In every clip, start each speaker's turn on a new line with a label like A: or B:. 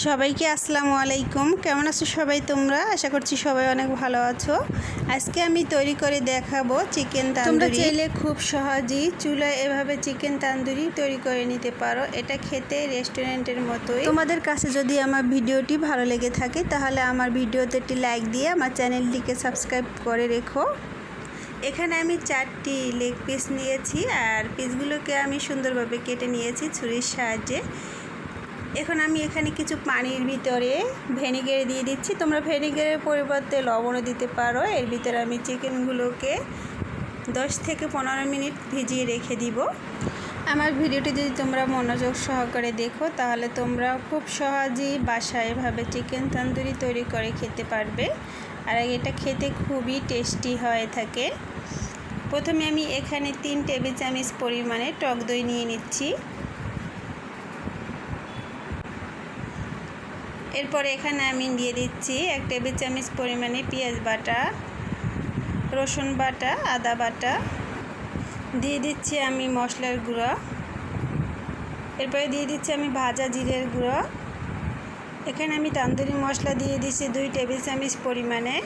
A: সবাইকে আসসালামু আলাইকুম। কেমন আছো সবাই তোমরা? আশা করছি সবাই অনেক ভালো আছো। আজকে আমি তৈরি করে দেখাবো চিকেন তোমরা চাইলে খুব সহজেই চুলায় এভাবে চিকেন তান্দুরি তৈরি করে নিতে পারো। এটা খেতে রেস্টুরেন্টের মতোই। তোমাদের কাছে যদি আমার ভিডিওটি ভালো লেগে থাকে তাহলে আমার ভিডিওতে একটি লাইক দিয়ে আমার চ্যানেলটিকে সাবস্ক্রাইব করে রেখো। এখানে আমি চারটি লেগ পিস নিয়েছি আর পিসগুলোকে আমি সুন্দরভাবে কেটে নিয়েছি ছুরির সাহায্যে। এখন আমি এখানে কিছু পানির ভিতরে ভেনিগার দিয়ে দিচ্ছি। তোমরা ভেনিগারের পরিবর্তে লবণও দিতে পারো। এর ভিতরে আমি চিকেনগুলোকে দশ থেকে পনেরো মিনিট ভিজিয়ে রেখে দিব। আমার ভিডিওটি যদি তোমরা মনোযোগ সহকারে দেখো, তাহলে তোমরা খুব সহজেই বাসায় এভাবে চিকেন তন্দুরি তৈরি করে খেতে পারবে। আর এটা খেতে খুবই টেস্টি হয়ে থাকে। প্রথমে আমি এখানে তিন টেবিল চামচ পরিমাণে টক দই নিয়ে নিচ্ছি। এরপর এখানে আমি দিয়ে দিচ্ছি এক টেবিল চামচ পরিমাণে পেঁয়াজ বাটা, রসুন বাটা, আদা বাটা। দিয়ে দিচ্ছি আমি মশলার গুঁড়ো। এরপরে দিয়ে দিচ্ছি আমি ভাজা জিরের গুঁড়ো। এখানে আমি তান্দুরি মশলা দিয়ে দিচ্ছি দুই টেবিল চামচ পরিমাণে।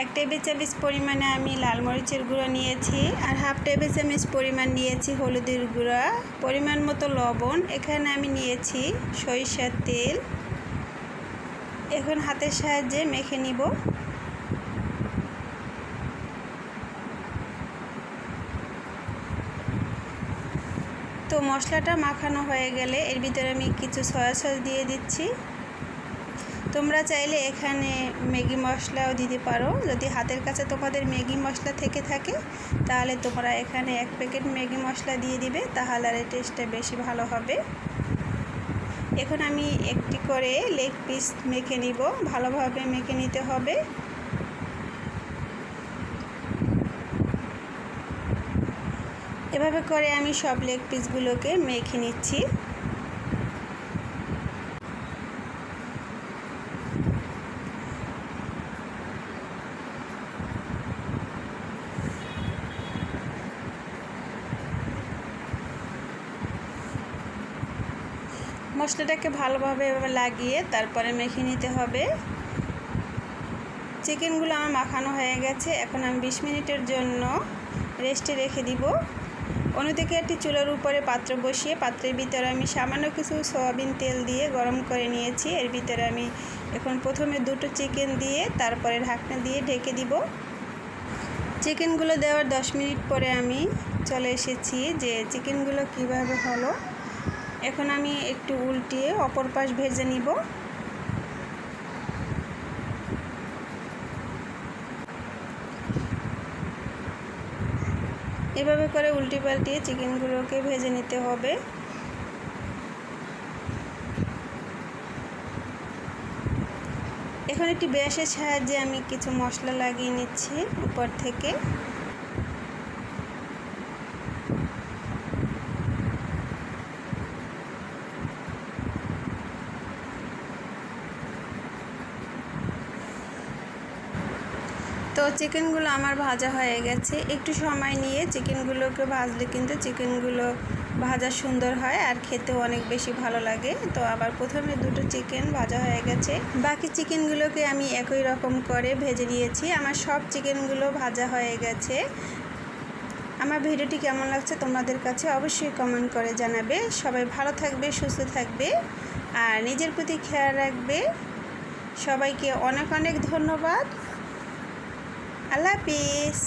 A: এক টেবিল চামচ পরিমাণে আমি লাল মরিচের গুঁড়ো নিয়েছি আর হাফ টেবিল চামচ পরিমাণ নিয়েছি হলুদের গুঁড়া। পরিমাণ মতো লবণ। এখানে আমি নিয়েছি সরিষার তেল। এখন হাতের সাহায্যে মেখে নিব। তো মশলাটা মাখানো হয়ে গেলে এর ভিতরে আমি কিছু সয়া সস দিয়ে দিচ্ছি। তোমরা চাইলে এখানে ম্যাগি মশলাও দিতে পারো। যদি হাতের কাছে তোমাদের ম্যাগি মশলা থেকে থাকে, তাহলে তোমরা এখানে এক প্যাকেট ম্যাগি মশলা দিয়ে দিবে, তাহলে আর টেস্টটা বেশি ভালো হবে। এখন আমি একটি করে লেগ পিস মেখে নিব। ভালোভাবে মেখে নিতে হবে। এভাবে করে আমি সব লেগ পিসগুলোকে মেখে নিচ্ছি। মশলাটাকে ভালোভাবে লাগিয়ে তারপরে মেখে নিতে হবে। চিকেনগুলো আমার মাখানো হয়ে গেছে। এখন আমি বিশ মিনিটের জন্য রেস্টে রেখে দিব। অন্যদিকে একটি চুলার উপরে পাত্র বসিয়ে, পাত্রের ভিতরে আমি সামান্য কিছু সয়াবিন তেল দিয়ে গরম করে নিয়েছি। এর ভিতরে আমি এখন প্রথমে দুটো চিকেন দিয়ে, তারপরে ঢাকনা দিয়ে ঢেকে দিব। চিকেনগুলো দেওয়ার দশ মিনিট পরে আমি চলে এসেছি যে চিকেনগুলো কীভাবে হলো। এখন আমি একটু উল্টিয়ে অপর পাশ ভেজে নিব। এভাবে করে উল্টি পাল্টিয়ে চিকেনগুলোকে ভেজে নিতে হবে। এখন একটি ব্যাসের সাহায্যে আমি কিছু মশলা লাগিয়ে নিচ্ছি উপর থেকে। তো চিকেনগুলো আমার ভাজা হয়ে গেছে। একটু সময় নিয়ে চিকেনগুলোকে ভাজলে কিন্তু চিকেনগুলো ভাজা সুন্দর হয় আর খেতেও অনেক বেশি ভালো লাগে। তো আবার প্রথমে দুটো চিকেন ভাজা হয়ে গেছে। বাকি চিকেনগুলোকে আমি একই রকম করে ভেজে নিয়েছি। আমার সব চিকেনগুলো ভাজা হয়ে গেছে। আমার ভিডিওটি কেমন লাগছে তোমাদের কাছে অবশ্যই কমেন্ট করে জানাবে। সবাই ভালো থাকবে, সুস্থ থাকবে আর নিজের প্রতি খেয়াল রাখবে। সবাইকে অনেক অনেক ধন্যবাদ। আল্লাহ হাফিজ